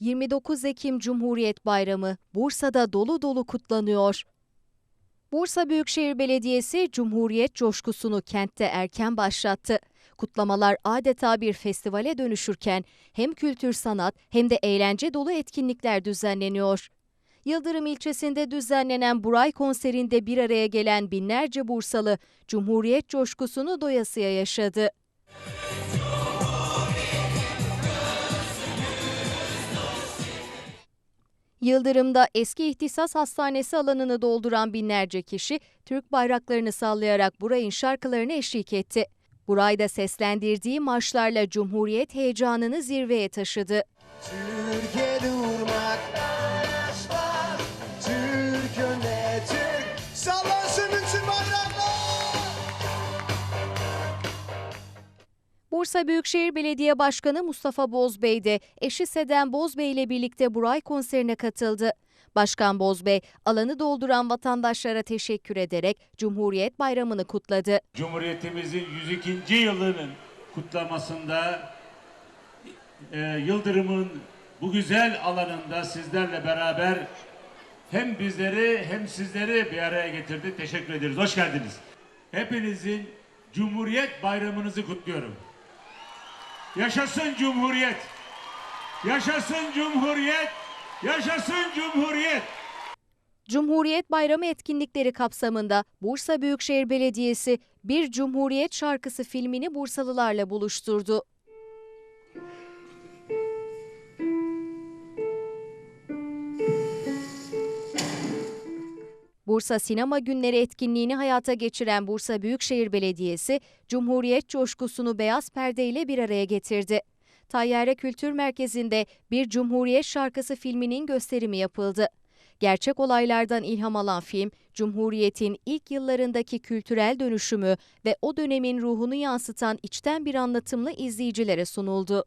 29 Ekim Cumhuriyet Bayramı Bursa'da dolu dolu kutlanıyor. Bursa Büyükşehir Belediyesi Cumhuriyet coşkusunu kentte erken başlattı. Kutlamalar adeta bir festivale dönüşürken hem kültür sanat hem de eğlence dolu etkinlikler düzenleniyor. Yıldırım ilçesinde düzenlenen Buray konserinde bir araya gelen binlerce Bursalı Cumhuriyet coşkusunu doyasıya yaşadı. Yıldırım'da eski ihtisas hastanesi alanını dolduran binlerce kişi Türk bayraklarını sallayarak Buray'ın şarkılarını eşlik etti. Buray'da seslendirdiği marşlarla Cumhuriyet heyecanını zirveye taşıdı. Türkiye Bursa Büyükşehir Belediye Başkanı Mustafa Bozbey de eşi Seden Bozbey ile birlikte Buray konserine katıldı. Başkan Bozbey, alanı dolduran vatandaşlara teşekkür ederek Cumhuriyet Bayramı'nı kutladı. Cumhuriyetimizin 102. yılının kutlamasında e, Yıldırım'ın bu güzel alanında sizlerle beraber hem bizleri hem sizleri bir araya getirdi. Teşekkür ederiz. Hoş geldiniz. Hepinizin Cumhuriyet Bayramınızı kutluyorum. Yaşasın Cumhuriyet! Yaşasın Cumhuriyet! Yaşasın Cumhuriyet! Cumhuriyet Bayramı etkinlikleri kapsamında Bursa Büyükşehir Belediyesi Bir Cumhuriyet Şarkısı filmini Bursalılarla buluşturdu. Bursa Sinema Günleri etkinliğini hayata geçiren Bursa Büyükşehir Belediyesi, Cumhuriyet coşkusunu beyaz perde ile bir araya getirdi. Tayyare Kültür Merkezi'nde bir Cumhuriyet şarkısı filminin gösterimi yapıldı. Gerçek olaylardan ilham alan film, Cumhuriyet'in ilk yıllarındaki kültürel dönüşümü ve o dönemin ruhunu yansıtan içten bir anlatımla izleyicilere sunuldu.